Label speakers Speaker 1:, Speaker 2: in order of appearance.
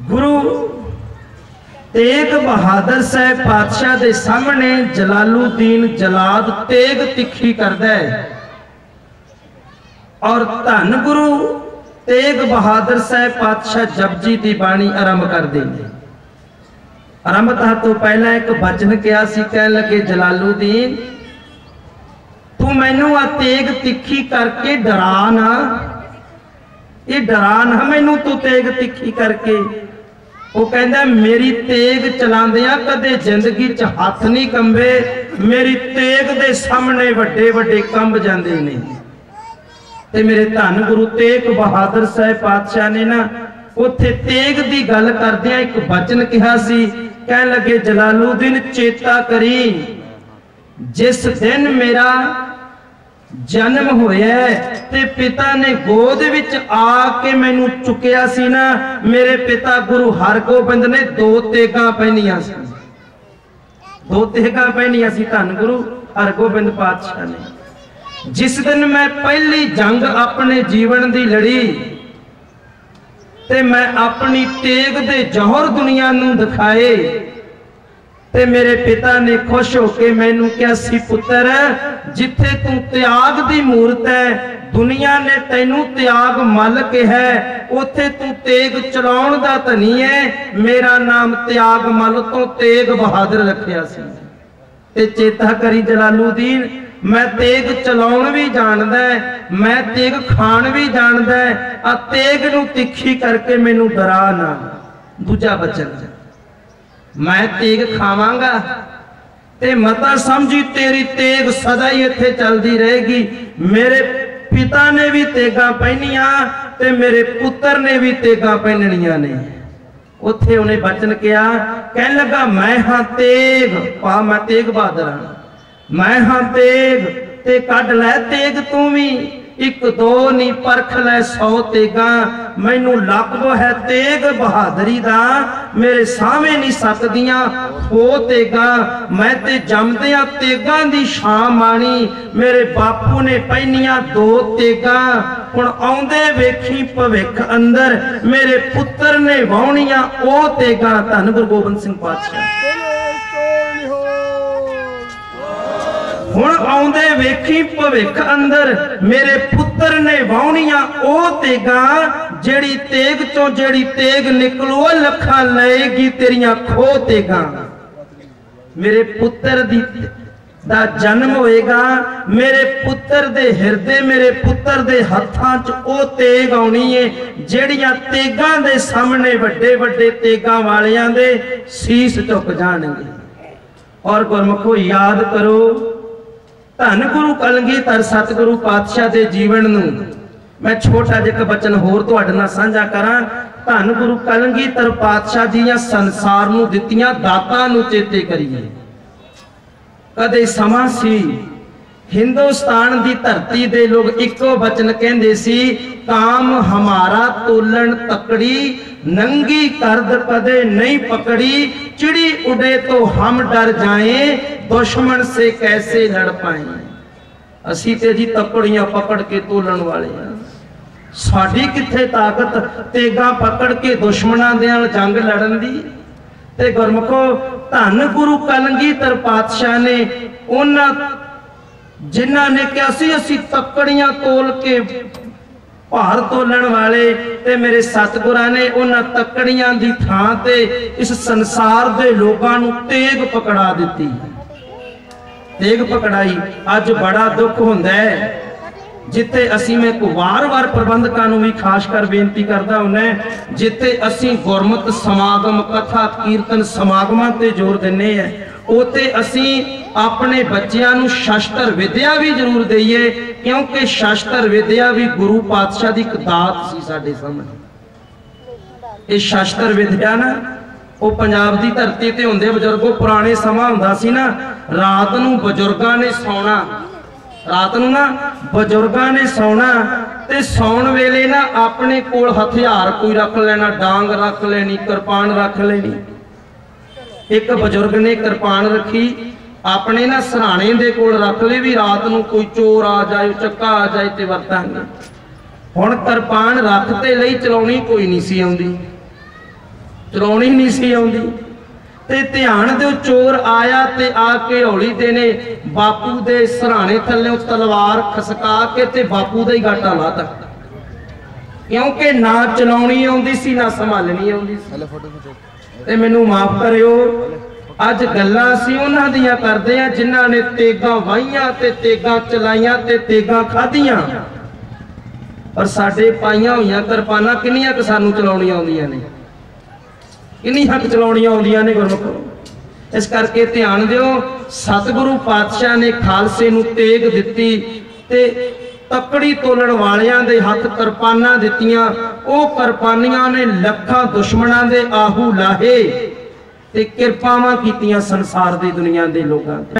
Speaker 1: ਗੁਰੂ ਤੇਗ ਬਹਾਦਰ ਸਾਹਿਬ ਪਾਤਸ਼ਾਹ ਦੇ ਸਾਹਮਣੇ ਜਲਾਲੂਦੀਨ ਜਲਾਦ ਤੇਗ ਤਿੱਖੀ ਕਰਦਾ ਹੈ। ਔਰ ਧੰਨ ਗੁਰੂ ਤੇਗ ਬਹਾਦਰ ਸਾਹਿਬ ਪਾਤਸ਼ਾਹ ਜਪਜੀ ਦੀ ਬਾਣੀ ਆਰੰਭ ਕਰਦੇ ਨੇ। ਆਰੰਭਤਾ ਤੋਂ ਪਹਿਲਾਂ ਇੱਕ ਬਚਨ ਕਿਹਾ ਸੀ, ਕਹਿਣ ਲੱਗੇ ਜਲਾਲੂਦੀਨ ਤੂੰ ਮੈਨੂੰ ਆ ਤੇਗ ਤਿੱਖੀ ਕਰਕੇ ਡਰਾ ਨਾ। ਇਹ ਡਰਾ ਨਾ ਮੈਨੂੰ ਤੂੰ ਤੇਗ ਤਿੱਖੀ ਕਰਕੇ। ਉਹ ਕਹਿੰਦਾ, ਮੇਰੀ ਤੇਗ ਚਲਾਉਂਦਿਆਂ ਕਦੇ ਜ਼ਿੰਦਗੀ 'ਚ ਹੱਥ ਨਹੀਂ ਕੰਬੇ। ਮੇਰੀ ਤੇਗ ਦੇ ਸਾਹਮਣੇ ਵੱਡੇ ਵੱਡੇ ਕੰਬ ਜਾਂਦੇ ਨੇ। ਤੇ ਮੇਰੇ ਧੰਨ ਗੁਰੂ ਤੇਗ ਬਹਾਦਰ ਸਾਹਿਬ ਪਾਤਸ਼ਾਹ ਨੇ ਨਾ ਉੱਥੇ ਤੇਗ ਦੀ ਗੱਲ ਕਰਦਿਆਂ ਇੱਕ ਬਚਨ ਕਿਹਾ ਸੀ। ਕਹਿਣ ਲੱਗੇ, ਜਲਾਲੂਦੀਨ, ਚੇਤਾ ਕਰੀ। ਜਿਸ ਦਿਨ ਮੇਰਾ ਜਨਮ ਹੋਇਆ ਤੇ ਪਿਤਾ ਨੇ ਗੋਦ ਵਿੱਚ ਆ ਕੇ ਮੈਨੂੰ ਚੁੱਕਿਆ ਸੀ ਨਾ, ਮੇਰੇ ਪਿਤਾ ਗੁਰੂ ਹਰਗੋਬਿੰਦ ਨੇ ਦੋ ਤੇਗਾਂ ਪਹਿਨੀਆਂ ਸੀ। ਦੋ ਤੇਗਾਂ ਪਹਿਨੀਆਂ ਸੀ ਧੰਨ ਗੁਰੂ ਹਰਗੋਬਿੰਦ ਪਾਤਸ਼ਾਹ ਨੇ। ਜਿਸ ਦਿਨ ਮੈਂ ਪਹਿਲੀ ਜੰਗ ਆਪਣੇ ਜੀਵਨ ਦੀ ਲੜੀ ਤੇ ਮੈਂ ਆਪਣੀ ਤੇਗ ਦੇ ਜੋਹਰ ਦੁਨੀਆ ਨੂੰ ਦਿਖਾਏ ਤੇ ਮੇਰੇ ਪਿਤਾ ਨੇ ਖੁਸ਼ ਹੋ ਕੇ ਮੈਨੂੰ ਕਿਹਾ, ਸੀ ਪੁੱਤਰ, ਜਿੱਥੇ ਤੂੰ ਤਿਆਗ ਦੀ ਮੂਰਤ ਹੈ, ਦੁਨੀਆ ਨੇ ਤੈਨੂੰ ਤਿਆਗ ਮੱਲ ਕਿਹਾ ਉੱਥੇ ਤੂੰ ਤੇਗ ਚਲਾਉਣ ਦਾ ਧਨੀ ਹੈ, ਮੇਰਾ ਨਾਮ ਤਿਆਗ ਮੱਲ ਤੋਂ ਤੇਗ ਬਹਾਦਰ ਰੱਖਿਆ ਸੀ। ਤੇ ਚੇਤਾ ਕਰੀ ਜਲਾਲੂਦੀਨ, ਮੈਂ ਤੇਗ ਚਲਾਉਣ ਵੀ ਜਾਣਦਾ ਮੈਂ ਤੇਗ ਖਾਣ ਵੀ ਜਾਣਦਾ ਆ ਤੇਗ ਨੂੰ ਤਿੱਖੀ ਕਰਕੇ ਮੈਨੂੰ ਡਰਾ ਨਾ। ਦੂਜਾ ਬਚਨ। ਮੈਂ ਤੇਗ ਖਾਵਾਂਗਾ ਤੇ ਮਤਾ ਸਮਝੀ ਤੇਰੀ ਤੇਗ ਸਦਾ ਹੀ ਇੱਥੇ ਚੱਲਦੀ ਰਹੇਗੀ। ਮੇਰੇ ਪਿਤਾ ਨੇ ਵੀ ਤੇਗਾਂ ਪਹਿਨੀਆਂ ਤੇ ਮੇਰੇ ਪੁੱਤਰ ਨੇ ਵੀ ਤੇਗਾਂ ਪਹਿਨਣੀਆਂ ਨੇ। ਉੱਥੇ ਉਹਨੇ ਬਚਨ ਕਿਹਾ, ਕਹਿਣ ਲੱਗਾ, ਮੈਂ ਹਾਂ ਤੇਗ, ਪਾ ਮੈਂ ਤੇਗ ਬਹਾਦਰ ਮੈਂ ਹਾਂ ਤੇਗ ਤੇ ਕੱਢ ਲੈ ਤੇਗ ਤੂੰ ਵੀ। ਇੱਕ ਦੋ ਨਹੀਂ ਪਰਖ ਲੈ ਸੌ ਤੇਗਾ। ਮੈਨੂੰ ਲਕਬ ਹੈ ਤੇਗ ਬਹਾਦਰੀ ਦਾ। ਮੇਰੇ ਸਾਹਮਣੇ ਨਹੀਂ ਸਕਦੀਆਂ ਹੋ ਤੇਗਾ। ਮੈਂ ਤੇ ਜੰਮਦਿਆਂ ਤੇਗਾਂ ਦੀ ਸ਼ਾਮ ਮਾਣੀ। ਮੇਰੇ ਬਾਪੂ ਨੇ ਪਹਿਨੀਆਂ ਦੋ ਤੇਗਾ। ਹੁਣ ਆਉਂਦੇ ਵੇਖੀ ਭਵਿੱਖ ਅੰਦਰ। ਮੇਰੇ ਪੁੱਤਰ ਨੇ ਵਾਉਣੀਆਂ ਉਹ ਤੇਗਾ। ਧੰਨ ਗੁਰੂ ਗੋਬਿੰਦ ਸਿੰਘ ਪਾਤਸ਼ਾਹ। ਹੁਣ ਆਉਂਦੇ ਵੇਖੀ ਭਵਿੱਖ ਅੰਦਰ, ਮੇਰੇ ਪੁੱਤਰ ਨੇ ਵਾਉਣੀਆਂ ਉਹ ਤੇਗਾ, ਜਿਹੜੀ ਤੇਗ ਚੋਂ ਜਿਹੜੀ ਤੇਗ ਨਿਕਲੋ ਲੱਖਾਂ ਲਏਗੀ ਤੇਰੀਆਂ ਖੋ ਤੇਗਾ। ਮੇਰੇ ਪੁੱਤਰ ਦੀ ਦਾ ਜਨਮ ਹੋਏਗਾ, ਮੇਰੇ ਪੁੱਤਰ ਦੇ ਹਿਰਦੇ, ਮੇਰੇ ਪੁੱਤਰ ਦੇ ਹੱਥਾਂ 'ਚ ਉਹ ਤੇਗ ਆਉਣੀ ਏ, ਜਿਹੜੀਆਂ ਤੇਗਾਂ ਦੇ ਸਾਹਮਣੇ ਵੱਡੇ ਵੱਡੇ ਤੇਗਾਂ ਵਾਲਿਆਂ ਦੇ ਸੀਸ ਝੁਕ ਜਾਣਗੇ। ਔਰ ਗੁਰਮਖੋ, ਯਾਦ ਕਰੋ ਧੰਨ ਗੁਰੂ ਕਲਗੀਧਰ ਸਤਿਗੁਰੂ ਪਾਤਸ਼ਾਹ ਦੇ ਜੀਵਨ ਨੂੰ। ਮੈਂ ਛੋਟਾ ਜਿਹਾ ਬਚਨ ਹੋਰ ਤੁਹਾਡੇ ਨਾਲ ਸਾਂਝਾ ਕਰਾਂ। ਧੰਨ ਗੁਰੂ ਕਲਗੀਧਰ ਪਾਤਸ਼ਾਹ ਦੀਆਂ ਸੰਸਾਰ ਨੂੰ ਦਿੱਤੀਆਂ ਦਾਤਾਂ ਨੂੰ ਚੇਤੇ ਕਰੀਏ। ਕਦੇ ਸਮਾਂ ਸੀ, ਹਿੰਦੁਸਤਾਨ ਦੀ ਧਰਤੀ ਦੇ ਲੋਕ ਇੱਕੋ ਬਚਨ ਕਹਿੰਦੇ ਸੀ, ਕਾਮ ਹਮਾਰਾ ਤੋਲਣ ਤਕੜੀ, ਨੰਗੀ ਕਰਦ ਕਦੇ ਨਹੀਂ ਪਕੜੀ, ਚਿੜੀ ਉਡੇ ਤੋਂ ਹਮ ਡਰ ਜਾਏ ਦੁਸ਼ਮਣ ਸੇ ਕੈਸੇ ਲੜ ਪਾਏ? ਅਸੀਂ ਤੇ ਜੀ ਤਕੜੀਆਂ ਪਕੜ ਕੇ ਤੋਲਣ ਵਾਲੇ ਆ ਸਾਡੀ ਕਿੱਥੇ ਤਾਕਤ? ਤੇਗਾ ਪਕੜ ਕੇ ਦੁਸ਼ਮਣਾਂ ਦੇ ਨਾਲ ਜੰਗ ਲੜਨ ਦੀ। ਤੇ ਗੁਰਮਖੋ, ਧੰਨ ਗੁਰੂ ਕਲਗੀਧਰ ਪਾਤਸ਼ਾਹ ਨੇ ਉਹਨਾਂ ਜਿਨ੍ਹਾਂ ਨੇ ਕਿਹਾ ਸੀ, ਅਸੀਂ ਤੱਕੜੀਆਂ ਤੋਲ ਕੇ ਭਾਰ ਤੋਲਣ ਵਾਲੇ ਤੇ ਮੇਰੇ ਸਤਿਗੁਰਾਂ ਨੇ ਉਹਨਾਂ ਤੱਕੜੀਆਂ ਦੀ ਥਾਂ ਤੇ ਇਸ ਸੰਸਾਰ ਦੇ ਲੋਕਾਂ ਨੂੰ ਤੇਗ ਪਕੜਾ ਦਿੱਤੀ। ਤੇਗ ਪਕੜਾਈ, ਅੱਜ ਬੜਾ ਦੁੱਖ ਹੁੰਦਾ ਹੈ। ਜਿੱਥੇ ਅਸੀਂ ਮੈਂ ਵਾਰ-ਵਾਰ ਪ੍ਰਬੰਧਕਾਂ ਨੂੰ ਵੀ ਖਾਸ ਕਰ ਬੇਨਤੀ ਕਰਦਾ ਹੁੰਨਾ ਜਿੱਥੇ ਅਸੀਂ ਗੁਰਮਤ ਸਮਾਗਮ, ਕਥਾ, ਕੀਰਤਨ ਸਮਾਗਮਾਂ ਤੇ ਜ਼ੋਰ ਦਿੰਨੇ ਆ ਉਤੇ ਅਸੀਂ ਆਪਣੇ ਬੱਚਿਆਂ ਨੂੰ ਸ਼ਾਸਤਰ ਵਿਦਿਆ ਵੀ ਜ਼ਰੂਰ ਦਈਏ, ਕਿਉਂਕਿ ਸ਼ਾਸਤਰ ਵਿਦਿਆ ਵੀ ਗੁਰੂ ਪਾਤਸ਼ਾਹ ਦੀ ਇੱਕ ਦਾਤ ਸੀ ਸਾਡੇ ਸਾਹਮਣੇ। ਇਹ ਸ਼ਾਸਤਰ ਵਿਦਿਆ ਨਾ ਉਹ ਪੰਜਾਬ ਦੀ ਧਰਤੀ ਤੇ ਹੁੰਦੇ ਬਜ਼ੁਰਗੋ ਪੁਰਾਣੇ ਸਮਾਂ ਹੁੰਦਾ ਸੀ ਨਾ, ਰਾਤ ਨੂੰ ਬਜ਼ੁਰਗਾਂ ਨੇ ਸੌਣਾ। ਰਾਤ ਨੂੰ ਨਾ ਬਜ਼ੁਰਗਾਂ ਨੇ ਸੌਣਾ ਤੇ ਸੌਣ ਵੇਲੇ ਨਾ ਆਪਣੇ ਕੋਲ ਹਥਿਆਰ ਕੋਈ ਰੱਖ ਲੈਣਾ, ਡਾਂਗ ਰੱਖ ਲੈਣੀ, ਕਿਰਪਾਨ ਰੱਖ ਲੈਣੀ। ਇੱਕ ਬਜ਼ੁਰਗ ਨੇ ਕਿਰਪਾਨ ਰੱਖੀ, ਆਪਣੇ ਨਾ ਸਰਾਣੇ ਦੇ ਕੋਲ ਰੱਖ ਲਈ ਵੀ ਰਾਤ ਨੂੰ ਕੋਈ ਚੋਰ ਆ ਜਾਏ, ਚੱਕਾ ਆ ਜਾਏ ਤੇ ਵਰਤਾਂਗੇ। ਹੁਣ ਕਿਰਪਾਨ ਰੱਖ ਤੇ ਲਈ, ਚਲਾਉਣੀ ਕੋਈ ਨਹੀਂ ਸੀ ਆਉਂਦੀ। ਚਲਾਉਣੀ ਨਹੀਂ ਸੀ ਆਉਂਦੀ। ਤੇ ਧਿਆਨ ਦਿਓ ਚੋਰ ਆਇਆ ਤੇ ਆ ਕੇ ਹੌਲੀ ਦੇ ਨੇ ਬਾਪੂ ਦੇ ਸਰਾਣੇ ਥੱਲੇ ਤਲਵਾਰ ਖਸਕਾ ਕੇ ਤੇ ਬਾਪੂ ਦਾ ਹੀ ਗਾਟਾ ਲਾਤਾ। ਕਿਉਂਕਿ ਨਾ ਚਲਾਉਣੀ ਆਉਂਦੀ ਸੀ ਨਾ ਸੰਭਾਲਣੀ ਆਉਂਦੀ ਸੀ। ਤੇ ਮੈਨੂੰ ਮਾਫ ਕਰਿਓ। ਅੱਜ ਗੱਲਾਂ ਅਸੀਂ ਉਹਨਾਂ ਦੀਆਂ ਕਰਦੇ ਆ ਜਿਨ੍ਹਾਂ ਨੇ ਤੇਗਾਂ ਵਾਹੀਆਂ ਤੇ ਤੇਗਾਂ ਚਲਾਈਆਂ ਤੇ ਤੇਗਾਂ ਖਾਧੀਆਂ। ਪਰ ਸਾਡੇ ਪਾਈਆਂ ਹੋਈਆਂ ਕਿਰਪਾਨਾਂ ਕਿੰਨੀਆਂ ਕੁ ਸਾਨੂੰ ਚਲਾਉਣੀਆਂ ਆਉਂਦੀਆਂ ਨੇ? ਕਿੰਨੀ ਹੱਕ ਚਲਾਉਣੀਆਂ ਆਉਂਦੀਆਂ ਨੇ ਗੁਰਮੁਖੋ। ਇਸ ਕਰਕੇ ਧਿਆਨ ਦਿਓ, ਸਤਿਗੁਰੂ ਪਾਤਸ਼ਾਹ ਨੇ ਖਾਲਸੇ ਨੂੰ ਤੇਗ ਦਿੱਤੀ ਤੇ ਤਕੜੀ ਤੋਲਣ ਵਾਲਿਆਂ ਦੇ ਹੱਥ ਕਿਰਪਾਨਾਂ ਦਿੱਤੀਆਂ। ਉਹ ਕਿਰਪਾਨੀਆਂ ਨੇ ਲੱਖਾਂ ਦੁਸ਼ਮਣਾਂ ਦੇ ਆਹੂ ਲਾਹੇ ਤੇ ਕਿਰਪਾਵਾਂ ਕੀਤੀਆਂ ਸੰਸਾਰ ਦੀ ਦੁਨੀਆ ਦੇ ਲੋਕਾਂ ਤੇ।